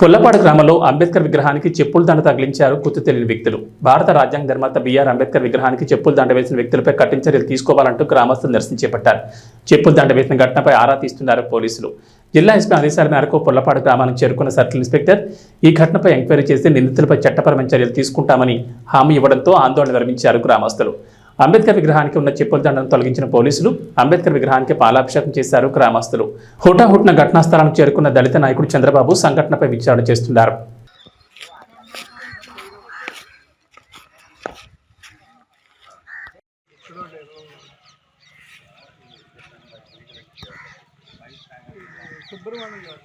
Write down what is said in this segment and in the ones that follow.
పుల్లపాడు గ్రామంలో అంబేద్కర్ విగ్రహానికి చెప్పుల దండ తగిలించారు గుర్తు తెలియని వ్యక్తులు. భారత రాజ్యాంగ నిర్మాత బీఆర్ అంబేద్కర్ విగ్రహానికి చెప్పుల దండ వేసిన వ్యక్తులపై కఠిన చర్యలు తీసుకోవాలంటూ గ్రామస్తులు నిరసన చేపట్టారు చెప్పుల దండ వేసిన ఘటనపై ఆరా తీస్తున్నారు పోలీసులు. జిల్లా ఎస్పీ ఆదేశాల మేరకు పుల్లపాడు గ్రామానికి చేరుకున్న సర్కిల్ ఇన్స్పెక్టర్ ఈ ఘటనపై ఎంక్వైరీ చేసి నిందితులపై చట్టపరమైన చర్యలు తీసుకుంటామని హామీ ఇవ్వడంతో ఆందోళన విరమించారు గ్రామస్తులు. అంబేద్కర్ విగ్రహానికి ఉన్న చెప్పుల దండను తొలగించిన పోలీసులు అంబేద్కర్ విగ్రహానికి పాలాభిషేకం చేశారు గ్రామస్తులు. హుటాహుట్న ఘటనా స్థలానికి చేరుకున్న దళిత నాయకుడు చంద్రబాబు సంఘటనపై విచారణ చేస్తున్నారు. సుబ్రహ్మణ్యం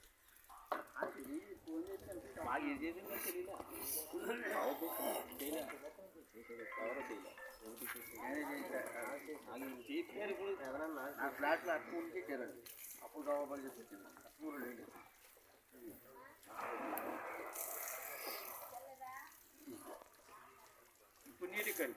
నా ఫ్లాట్లో అట్లా ఉంటే చేరండి అప్పుడు రావాలి చెప్పి అప్పుడు లేదు ఇప్పుడు నీటి కడి